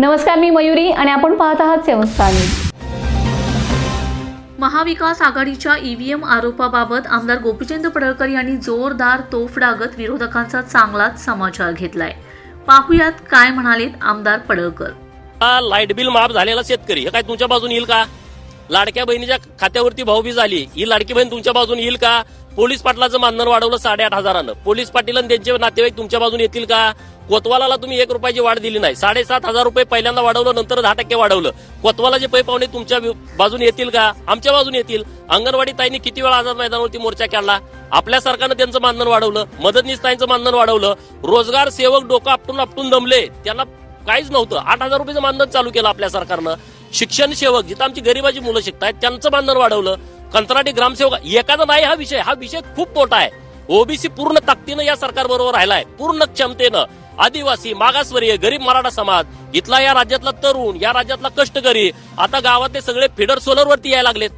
नमस्कार मी मयुरी आणि आपण पाहत आहात सेवन न्यूज. महाविकास आघाडीच्या ईव्हीएम आरोपाबाबत आमदार गोपीचंद पडळकर यांनी जोरदार तोफ डागत विरोधकांचा चांगलाच समाचार घेतलाय. पाहुयात काय म्हणालेत आमदार पडळकर. हा लाइट बिल माफ झालेला शेतकरी. हे काय तुमच्या बाजून येईल का? लाडक्या बहिणीच्या खात्यावरती भाऊबी झाली. ही लाडकी बहीण तुमच्या बाजून येईल का? पोलीस पाटलाचं मानधन वाढवलं साडेआठ हजारानं. पोलीस पाटील आणि त्यांचे नातेवाईक तुमच्या बाजून येतील का? कोतवालाला तुम्ही एक रुपयाची वाढ दिली नाही. साडेसात हजार रुपये पहिल्यांदा वाढवलं नंतर दहा टक्के वाढवलं. कोतवाला जे पै पाहुणे तुमच्या बाजून येतील का? आमच्या बाजून येतील. अंगणवाडी ताईंनी किती वेळा आझाद मैदानावरती मोर्चा काढला? आपल्या सरकारनं त्यांचं मानधन वाढवलं. मदतनीस ताईंचं मानधन वाढवलं. रोजगार सेवक डोकं आपटून आपटून दमले. त्यांना काहीच नव्हतं. आठ हजार रुपयाचं मानधन चालू केलं आपल्या सरकारनं. शिक्षण सेवक जिथं आमची गरीबाची मुलं शिकतायत त्यांचं मानधन वाढवलं. कंत्राटी ग्रामसेवक एखादा नाही हा विषय. हा विषय खूप मोठा आहे. ओबीसी पूर्ण ताकदीनं या सरकार बरोबर राहिलाय. पूर्ण क्षमतेनं. आदिवासी मागासवर्गीय गरीब मराठा समाज इथला या राज्यातला तरुण या राज्यातला कष्टकरी आता गावातले सगळे फिडर सोलरवरती यायला लागलेत.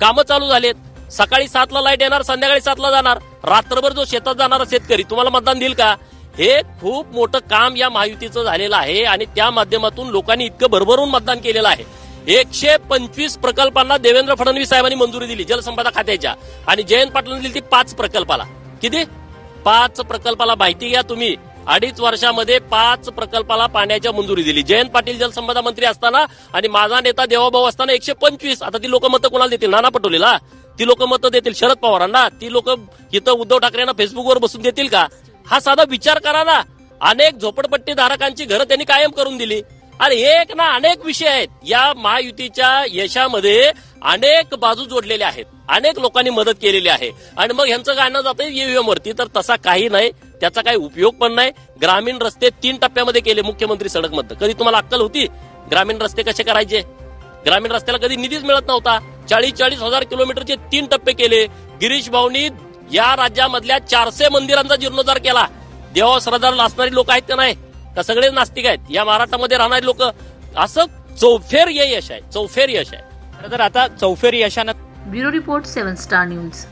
कामं चालू झालेत. सकाळी सातला लाइट येणार संध्याकाळी सातला जाणार. रात्रभर जो शेतात जाणारा शेतकरी तुम्हाला मतदान देईल का? हे खूप मोठं काम या महायुतीचं झालेलं आहे आणि त्या माध्यमातून लोकांनी इतकं भरभरून मतदान केलेलं आहे. एकशे पंचवीस प्रकल्पांना देवेंद्र फडणवीस साहेबांनी मंजुरी दिली जलसंपदा खात्याच्या. आणि जयंत पाटलांनी दिली ती पाच प्रकल्पाला. किती? पाच प्रकल्पाला माहिती घ्या तुम्ही. अडीच वर्षामध्ये पाच प्रकल्पाला पाण्याच्या मंजुरी दिली. जयंत पाटील जलसंपदा मंत्री असताना आणि माझा नेता देवाभाऊ असताना एकशे पंचवीस. आता ती लोक मतं कोणाला देतील? नाना पटोलेला. ती लोक मतं देतील शरद पवारांना. ती लोक इथं उद्धव ठाकरेंना फेसबुकवर बसून देतील का? हा साधा विचार करा ना. अनेक झोपडपट्टी धारकांची घरं त्यांनी कायम करून दिली. आणि एक ना अनेक विषय आहेत. या महायुतीच्या यशामध्ये अनेक बाजू जोडलेल्या आहेत. अनेक लोकांनी मदत केलेली आहे. आणि मग ह्यांचं गाणं जातं ईव्हीएम वरती. तर तसा काही नाही. त्याचा काही उपयोग पण नाही. ग्रामीण रस्ते तीन टप्प्यामध्ये केले मुख्यमंत्री सडकमध्ये कधी तुम्हाला अक्कल होती? ग्रामीण रस्ते कसे करायचे? ग्रामीण रस्त्याला कधी निधीच मिळत नव्हता. चाळीस चाळीस हजार किलोमीटरचे तीन टप्पे केले. गिरीश भाऊनी या राज्यामधल्या चारशे मंदिरांचा जीर्णोद्धार केला. देवा श्रद्धाला असणारी लोक आहेत का नाही? का सगळेच नास्तिक आहेत? या महाराष्ट्रामध्ये राहणारे लोक असं चौफेर यश आहे चौफेर यश आहे. खरं तर आता चौफेर यशानं bureau report seven star news.